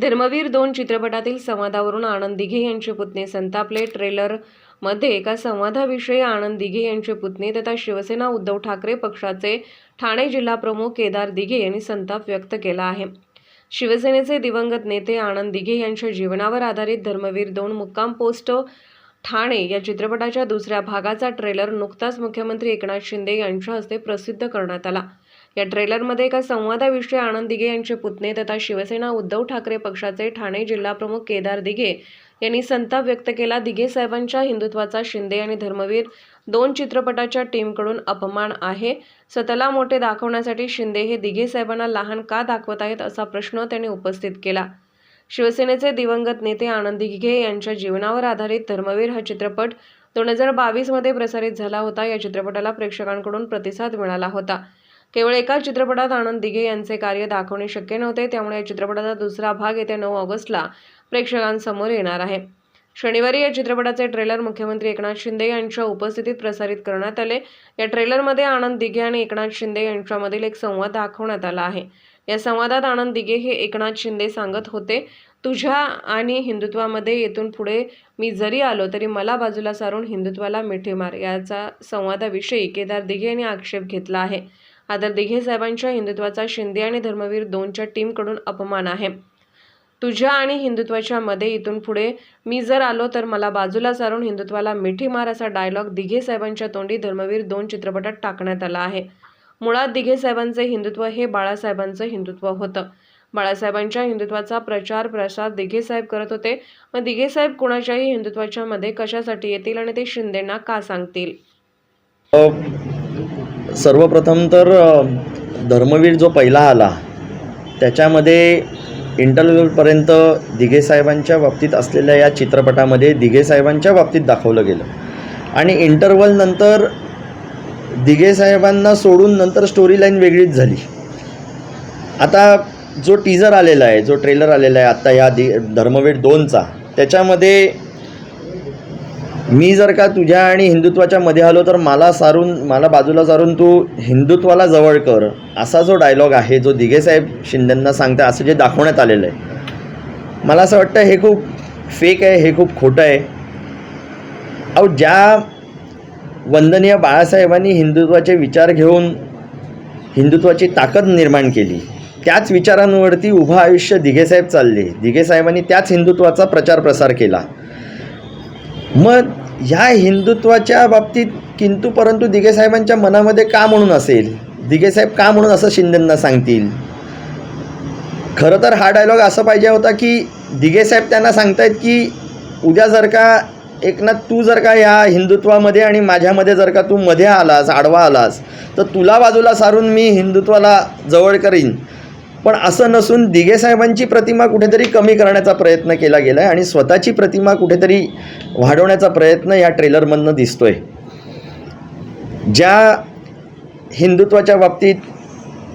धर्मवीर दोन चित्रपटातील संवादावरून आनंद दिघे यांचे पुतणे. संतापले ट्रेलरमध्ये एका संवादाविषयी आनंद दिघे यांचे पुतणे तथा शिवसेना उद्धव ठाकरे पक्षाचे ठाणे जिल्हा प्रमुख केदार दिघे यांनी संताप व्यक्त केला आहे. शिवसेनेचे दिवंगत नेते आनंद दिघे यांच्या जीवनावर आधारित धर्मवीर दोन मुक्काम पोस्ट ठाणे या चित्रपटाच्या दुसऱ्या भागाचा ट्रेलर नुकताच मुख्यमंत्री एकनाथ शिंदे यांच्या हस्ते प्रसिद्ध करण्यात आला. या ट्रेलरमध्ये एका संवादाविषयी आनंद दिघे यांचे पुतणे तथा शिवसेना उद्धव ठाकरे पक्षाचे ठाणे जिल्हाप्रमुख केदार दिघे यांनी संताप व्यक्त केला. दिघे साहेबांच्या हिंदुत्वाचा शिंदे आणि धर्मवीर दोन चित्रपटाच्या टीमकडून अपमान आहे. स्वतःला मोठे दाखवण्यासाठी शिंदे हे दिघे साहेबांना लहान का दाखवत आहेत असा प्रश्न त्यांनी उपस्थित केला. शिवसेनेचे दिवंगत नेते आनंद दिघे यांच्या जीवनावर आधारित धर्मवीर हा चित्रपट दोन हजार बावीसमध्ये प्रसारित झाला होता. या चित्रपटाला प्रेक्षकांकडून प्रतिसाद मिळाला होता. केवळ एकाच चित्रपटात आनंद दिघे यांचे कार्य दाखवणे शक्य नव्हते त्यामुळे या चित्रपटाचा दुसरा भाग येत्या नऊ ऑगस्टला प्रेक्षकांसमोर येणार आहे. शनिवारी या चित्रपटाचे ट्रेलर मुख्यमंत्री एकनाथ शिंदे यांच्या उपस्थितीत प्रसारित करण्यात आले. या ट्रेलरमध्ये आनंद दिघे आणि एकनाथ शिंदे यांच्यामधील एक संवाद दाखवण्यात आला आहे. या संवादात आनंद दिघे हे एकनाथ शिंदे सांगत होते तुझ्या आणि हिंदुत्वामध्ये येथून पुढे मी जरी आलो तरी मला बाजूला सारून हिंदुत्वाला मिठी मार याचा संवादाविषयी केदार दिघे यांनी आक्षेप घेतला आहे. आदर दिघे साहेबांच्या हिंदुत्वाचा शिंदे आणि धर्मवीर दोनच्या टीमकडून अपमान आहे. तुझ्या आणि हिंदुत्वाच्या मध्ये इथून पुढे मी जर आलो तर मला बाजूला सारून हिंदुत्वाला मिठी मार असा डायलॉग दिघे साहेबांच्या तोंडी धर्मवीर दोन चित्रपटात टाकण्यात आला आहे. मुळात दिघे साहेबांचे हिंदुत्व हे बाळासाहेबांचं हिंदुत्व होतं. बाळासाहेबांच्या हिंदुत्वाचा प्रचार प्रसार दिघे साहेब करत होते. मग दिघे साहेब कुणाच्याही हिंदुत्वाच्या मध्ये कशासाठी येतील आणि ते शिंदेंना का सांगतील? सर्वप्रथम तर धर्मवीर जो पहिला आला त्याच्यामध्ये इंटरव्ह्यूपर्यंत दिघे साहेबांच्या बाबतीत असलेल्या या चित्रपटामध्ये दिघे साहेबांच्या बाबतीत दाखवलं गेलं. आणि इंटरवल नंतर दिघे साहेबांना सोडून नंतर स्टोरी लाईन वेगळीच झाली. आता जो टीजर आलेला आहे जो ट्रेलर आलेला आहे आत्ता या दि धर्मवीर दोनचा त्याच्यामध्ये मी जर का तुझ्या आणि हिंदुत्वाच्या मध्ये आलो तर मला सारून मला बाजूला सारून तू हिंदुत्वाला जवळ कर. असा जो डायलॉग आहे जो दिघेसाहेब शिंदेंना सांगता असं जे दाखवण्यात आलेलं आहे. मला असं वाटतं हे खूप फेक आहे हे खूप खोटं आहे. अहो ज्या वंदनीय बाळासाहेबांनी हिंदुत्वाचे विचार घेऊन हिंदुत्वाची ताकद निर्माण केली त्याच विचारांवरती उभं आयुष्य दिघेसाहेब चालले. दिघेसाहेबांनी त्याच हिंदुत्वाचा प्रचार प्रसार केला. मग ह्या हिंदुत्वाच्या बाबतीत किंतु परंतु दिघेसाहेबांच्या मनामध्ये का म्हणून असेल? दिघेसाहेब का म्हणून असं शिंदेंना सांगतील? खरं तर हा डायलॉग असा पाहिजे होता की दिघेसाहेब त्यांना सांगतायत की उद्या जर का एकनाथ तू जर का या हिंदुत्वामध्ये आणि माझ्यामध्ये जर का तू मध्ये आलास आडवा आलास तर तुला बाजूला सारून मी हिंदुत्वाला जवळ करीन. पण असं नसून दिगेसाहेबांची प्रतिमा कुठेतरी कमी करण्याचा प्रयत्न केला गेला आहे आणि स्वतःची प्रतिमा कुठेतरी वाढवण्याचा प्रयत्न या ट्रेलरमधनं दिसतोय. ज्या हिंदुत्वाच्या बाबतीत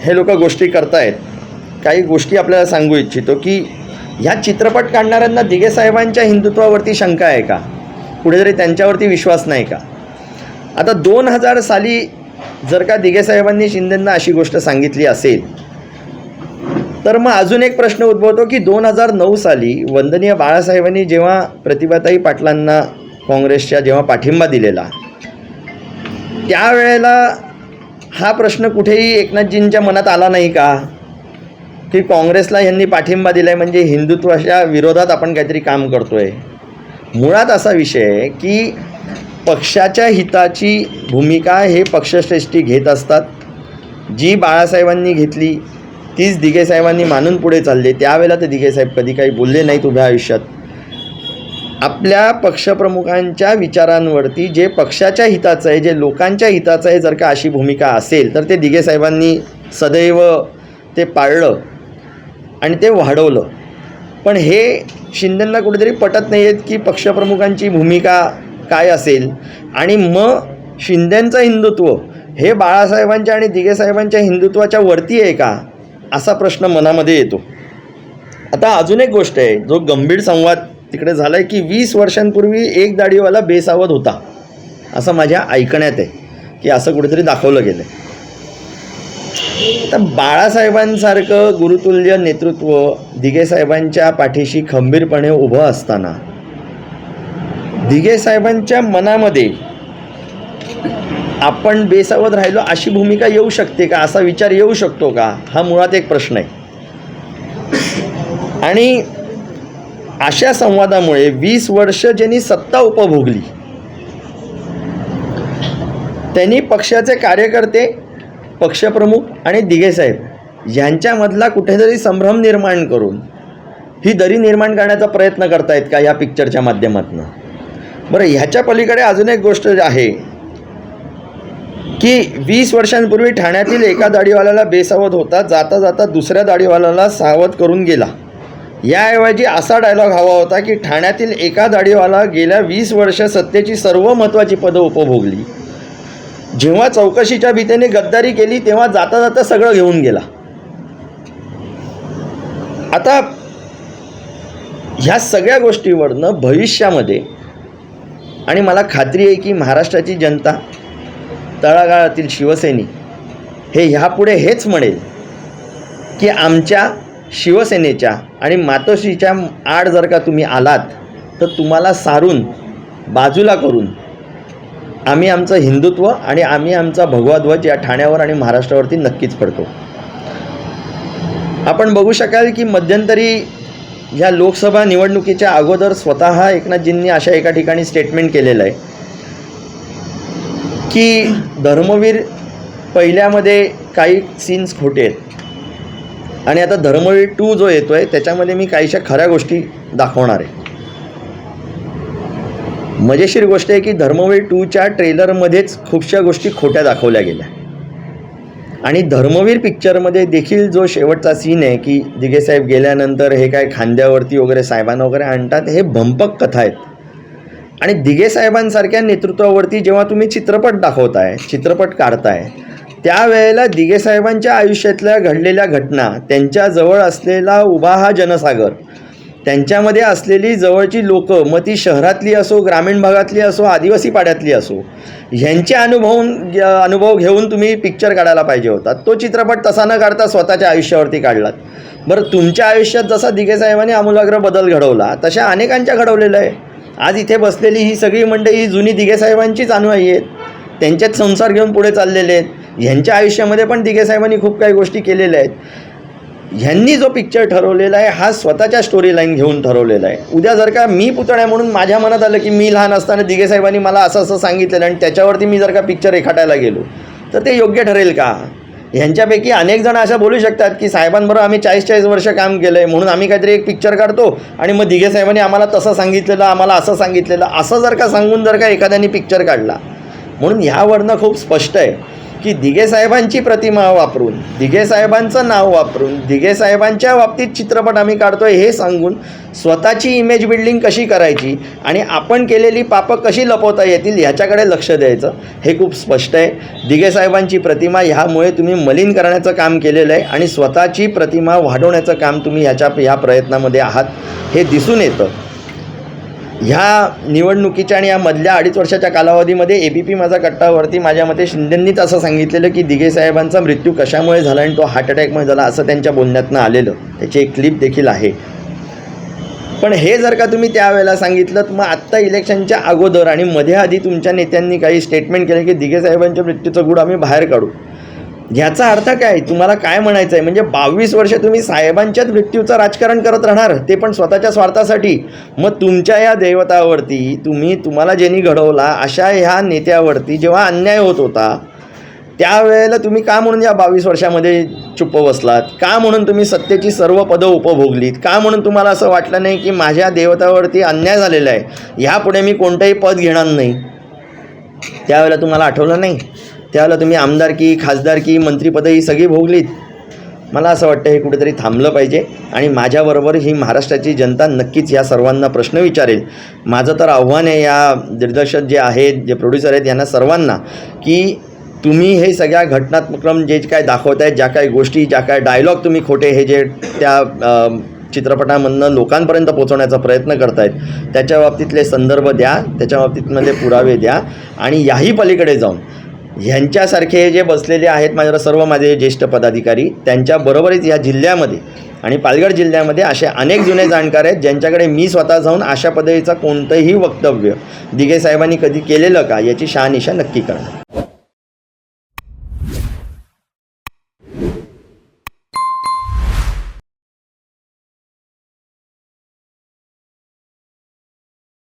हे लोक गोष्टी करतायत काही गोष्टी आपल्याला सांगू इच्छितो की ह्या चित्रपट काढणाऱ्यांना दिगेसाहेबांच्या हिंदुत्वावरती शंका आहे का? कुठेतरी त्यांच्यावरती विश्वास नाही का? आता दोन हजार साली जर का दिगेसाहेबांनी शिंदेंना अशी गोष्ट सांगितली असेल तर मग अजून एक प्रश्न उद्भवतो की दोन हजार नऊ साली वंदनीय बाळासाहेबांनी जेव्हा प्रतिभाताई पाटलांना काँग्रेसच्या जेव्हा पाठिंबा दिलेला त्यावेळेला हा प्रश्न कुठेही एकनाथजींच्या मनात आला नाही का? की काँग्रेसला यांनी पाठिंबा दिला आहे म्हणजे हिंदुत्वाच्या विरोधात आपण काहीतरी काम करतो आहे मुळात असा विषय आहे की पक्षाच्या हिताची भूमिका हे पक्षश्रेष्ठी घेत असतात. जी बाळासाहेबांनी घेतली तीच दिघे साहेबांनी मानून पुढे चालले. त्यावेळेला ते दिघे साहेब कधी काही बोलले नाहीत उभ्या आयुष्यात. आपल्या पक्षप्रमुखांच्या विचारांवरती जे पक्षाच्या हिताचं आहे जे लोकांच्या हिताचं आहे जर का अशी भूमिका असेल तर ते दिघे साहेबांनी सदैव ते पाळलं आणि ते वाढवलं. पण हे शिंदेंना कुठेतरी पटत नाही आहेत की पक्षप्रमुखांची भूमिका काय असेल. आणि मग शिंदेंचं हिंदुत्व हे बाळासाहेबांच्या आणि दिघे साहेबांच्या हिंदुत्वाच्या वरती आहे का? असा प्रश्न मनामध्ये येतो. आता अजून एक गोष्ट आहे जो गंभीर संवाद तिकडे झाला आहे की वीस वर्षांपूर्वी एक दाढीवाला बेसावध होता असं माझ्या ऐकण्यात आहे की असं कुठेतरी दाखवलं गेलं आहे तर बाळासाहेबांसारखं गुरुतुल्य नेतृत्व दिघेसाहेबांच्या पाठीशी खंबीरपणे उभं असताना दिघे साहेबांच्या मनामध्ये आपण बेसावध राहिलो अशी भूमिका येऊ शकते का? असा विचार येऊ शकतो का? हा मुळात एक प्रश्न आहे. आणि अशा संवादामुळे वीस वर्ष ज्यांनी सत्ता उपभोगली त्यांनी पक्षाचे कार्यकर्ते पक्षप्रमुख आणि दिघेसाहेब यांच्यामधला कुठेतरी संभ्रम निर्माण करून ही दरी निर्माण करण्याचा प्रयत्न करतायत का या पिक्चरच्या माध्यमातून? बरं ह्याच्या पलीकडे अजून एक गोष्ट आहे. की वीस वर्षांपूर्वी ठाण्यातील एका दाढीवाल्याला बेसावध होता जाता जाता दुसऱ्या दाढीवाल्याला सावध करून गेला. याऐवजी असा डायलॉग हवा होता की ठाण्यातील एका दाढीवाला गेल्या वीस वर्ष सत्तेची सर्व महत्त्वाची पदं उपभोगली. जेव्हा चौकशीच्या भीतीने गद्दारी केली तेव्हा जाता जाता सगळं घेऊन गेला. आता ह्या सगळ्या गोष्टीवरनं भविष्यामध्ये आणि मला खात्री आहे की महाराष्ट्राची जनता तळागाळातील शिवसैनिक हे ह्यापुढे हेच म्हणेल की आमच्या शिवसेनेच्या आणि मातोश्रीच्या आड जर का तुम्ही आलात तर तुम्हाला सारून बाजूला करून आम्ही आमचं हिंदुत्व आणि आम्ही आमचा भगवा ध्वज या ठाण्यावर आणि महाराष्ट्रावरती नक्कीच पडतो आपण बघू शकाल की मध्यंतरी ह्या लोकसभा निवडणुकीच्या अगोदर स्वतः एकनाथजींनी अशा एका ठिकाणी स्टेटमेंट केलेलं आहे. की धर्मवीर पहिल्यामध्ये काही सीन्स खोटे आहेत. आणि आता धर्मवीर टू जो येतो आहे त्याच्यामध्ये मी काहीशा खऱ्या गोष्टी दाखवणार आहे. मजेशीर गोष्ट आहे की धर्मवीर टूच्या ट्रेलरमध्येच खूपशा गोष्टी खोट्या दाखवल्या गेल्या. आणि धर्मवीर पिक्चरमध्ये देखील जो शेवटचा सीन आहे की दिगेसाहेब गेल्यानंतर हे काय खांद्यावरती वगैरे साहेबांना वगैरे आणतात हे भंपक कथा आहेत. आणि दिघे साहेबांसारख्या नेतृत्वावरती जेव्हा तुम्ही चित्रपट दाखवताय चित्रपट काढताय त्यावेळेला दिघे साहेबांच्या आयुष्यातल्या घडलेल्या घटना त्यांच्याजवळ असलेला उभा हा जनसागर त्यांच्यामध्ये असलेली जवळची लोकं मग ती शहरातली असो ग्रामीण भागातली असो आदिवासी पाड्यातली असो ह्यांचे अनुभव अनुभव घेऊन तुम्ही पिक्चर काढायला पाहिजे होता. तो चित्रपट तसा न काढता स्वतःच्या आयुष्यावरती काढलात. बरं तुमच्या आयुष्यात जसा दिघेसाहेबांनी आमूलाग्र बदल घडवला तशा अनेकांच्या घडवलेलं आहे. आज इथे बसलेली ही सगळी मंडळी ही जुनी दिघेसाहेबांचीच अनुयायी आहेत. त्यांच्यात संसार घेऊन पुढे चाललेले आहेत. ह्यांच्या आयुष्यामध्ये पण दिघेसाहेबांनी खूप काही गोष्टी केलेल्या आहेत. ह्यांनी जो पिक्चर ठरवलेला आहे हा स्वतःच्या स्टोरी लाईन घेऊन ठरवलेला आहे. उद्या जर का मी पुतळ्या म्हणून माझ्या मनात आलं की मी लहान असताना दिघेसाहेबांनी मला असं असं सांगितलेलं आणि त्याच्यावरती मी जर का पिक्चर रेखाटायला गेलो तर ते योग्य ठरेल का? ह्यांच्यापैकी अनेक जण अशा बोलू शकतात की साहेबांबरोबर आम्ही चाळीस चाळीस वर्ष काम केलं आहे म्हणून आम्ही काहीतरी एक पिक्चर काढतो. आणि मग दिघे साहेबांनी आम्हाला तसं सांगितलेलं आम्हाला असं सांगितलेलं असं जर का सांगून जर का एखाद्याने पिक्चर काढला. म्हणून ह्यावरनं खूप स्पष्ट आहे. की दिघे साहेबांची प्रतिमा वापरून दिघे साहेबांचं नाव वापरून दिघे साहेबांच्या बाबतीत चित्रपट आम्ही काढतोय हे सांगून स्वतःची इमेज बिल्डिंग कशी करायची आणि आपण केलेली पापं कशी लपवता येतील ह्याच्याकडे लक्ष द्यायचं हे खूप स्पष्ट आहे. दिघे साहेबांची प्रतिमा ह्यामुळे तुम्ही मलिन करण्याचं काम केलेलं आहे आणि स्वतःची प्रतिमा वाढवण्याचं काम तुम्ही ह्याच्या ह्या प्रयत्नामध्ये आहात. हे दिसून येतं. ह्या निवडणुकीच्या आणि या मधल्या अडीच वर्षाच्या कालावधीमध्ये ए बी पी माझा कट्टावरती माझ्या मते शिंदेंनीच असं सांगितलेलं की दिघे साहेबांचा मृत्यू कशामुळे झाला आणि तो हार्ट अटॅकमुळे झाला असं त्यांच्या बोलण्यातनं आलेलं. त्याची एक क्लिप देखील आहे. पण हे जर का तुम्ही त्यावेळेला सांगितलं तर मग आत्ता इलेक्शनच्या अगोदर आणि मध्ये आधी तुमच्या नेत्यांनी काही स्टेटमेंट केलं की दिघे साहेबांच्या मृत्यूचं गुड आम्ही बाहेर काढू. ह्याचा अर्थ काय? तुम्हाला काय म्हणायचं आहे म्हणजे बावीस वर्ष तुम्ही साहेबांच्याच मृत्यूचं राजकारण करत राहणार ते पण स्वतःच्या स्वार्थासाठी. मग तुमच्या या दैवतावरती तुम्ही तुम्हाला ज्यांनी घडवला अशा ह्या नेत्यावरती जेव्हा अन्याय होत होता त्यावेळेला तुम्ही का म्हणून या बावीस वर्षामध्ये चुप्प बसलात? का म्हणून तुम्ही सत्तेची सर्व पदं उपभोगलीत? का म्हणून तुम्हाला असं वाटलं नाही की माझ्या देवतावरती अन्याय झालेला आहे? ह्यापुढे मी कोणतंही पद घेणार नाही. त्यावेळेला तुम्हाला आठवलं नाही? त्यावेळेला तुम्ही आमदारकी खासदारकी मंत्रीपदं ही सगळी भोगलीत. मला असं वाटतं हे कुठेतरी थांबलं पाहिजे आणि माझ्याबरोबर ही महाराष्ट्राची जनता नक्कीच या सर्वांना प्रश्न विचारेल. माझं तर आव्हान आहे या दिग्दर्शक जे आहेत जे प्रोड्युसर आहेत यांना सर्वांना की तुम्ही हे सगळ्या घटनात्मक्रम जे काय दाखवत आहेत ज्या काही गोष्टी ज्या काय डायलॉग तुम्ही खोटे हे जे त्या चित्रपटामधनं लोकांपर्यंत पोहोचवण्याचा प्रयत्न करतायत त्याच्या बाबतीतले संदर्भ द्या त्याच्या बाबतीतमध्ये पुरावे द्या आणि याही पलीकडे जाऊन ह्यांच्यासारखे जे बसलेले आहेत माझ्या सर्व माझे ज्येष्ठ पदाधिकारी त्यांच्याबरोबरच या जिल्ह्यामध्ये आणि पालघर जिल्ह्यामध्ये असे अनेक जुने जाणकार आहेत ज्यांच्याकडे मी स्वतः जाऊन अशा पद्धतीचं कोणतंही वक्तव्य दिघे साहेबांनी कधी केलेलं का याची शहानिशा नक्की करणार